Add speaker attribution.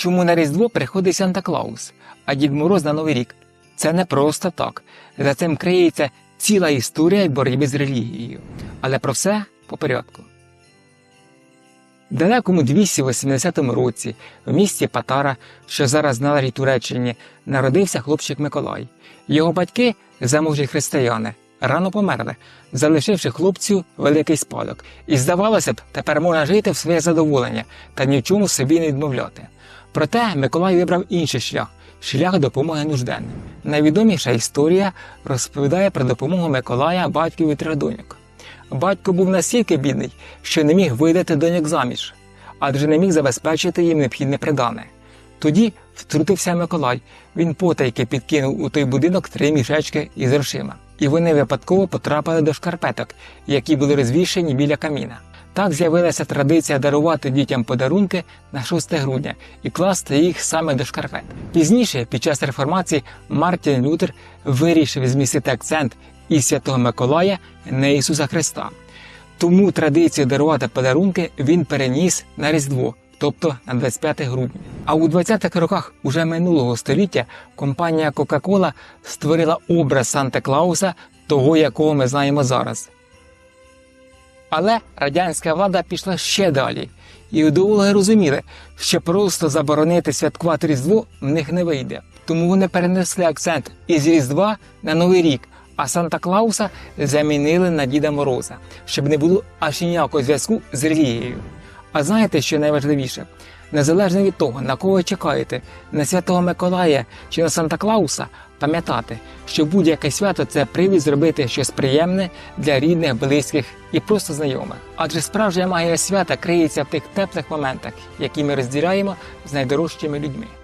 Speaker 1: Чому на Різдво приходить Санта Клаус, а Дід Мороз на Новий рік? Це не просто так. За цим криється ціла історія боротьби з релігією. Але про все по порядку. В далекому 280 році в місті Патара, що зараз належить Туреччині, народився хлопчик Миколай. Його батьки, заможні християни, рано померли, залишивши хлопцю великий спадок. І здавалося б, тепер можна жити в своє задоволення та ні в чому собі не відмовляти. Проте Миколай вибрав інший шлях шлях допомоги нужденним. Найвідоміша історія розповідає про допомогу Миколая батькові трьох доньок. Батько був настільки бідний, що не міг видати доньок заміж, адже не міг забезпечити їм необхідне придане. Тоді втрутився Миколай. Він потайки підкинув у той будинок три мішечки із грошима, і вони випадково потрапили до шкарпеток, які були розвішені біля каміна. Так з'явилася традиція дарувати дітям подарунки на 6 грудня і класти їх саме до шкарпет. Пізніше, під час реформації, Мартін Лютер вирішив змістити акцент із Святого Миколая на Ісуса Христа. Тому традицію дарувати подарунки він переніс на Різдво, тобто на 25 грудня. А у 20-х роках уже минулого століття компанія Coca-Cola створила образ Санта Клауса, того, якого ми знаємо зараз. Але радянська влада пішла ще далі, і ідеологи розуміли, що просто заборонити святкувати Різдво в них не вийде. Тому вони перенесли акцент із Різдва на Новий рік, а Санта Клауса замінили на Діда Мороза, щоб не було аж ніякого зв'язку з релігією. А знаєте, що найважливіше? Незалежно від того, на кого чекаєте, на Святого Миколая чи на Санта Клауса, пам'ятати, що будь-яке свято це привід зробити щось приємне для рідних, близьких і просто знайомих. Адже справжня магія свята криється в тих теплих моментах, які ми розділяємо з найдорожчими людьми.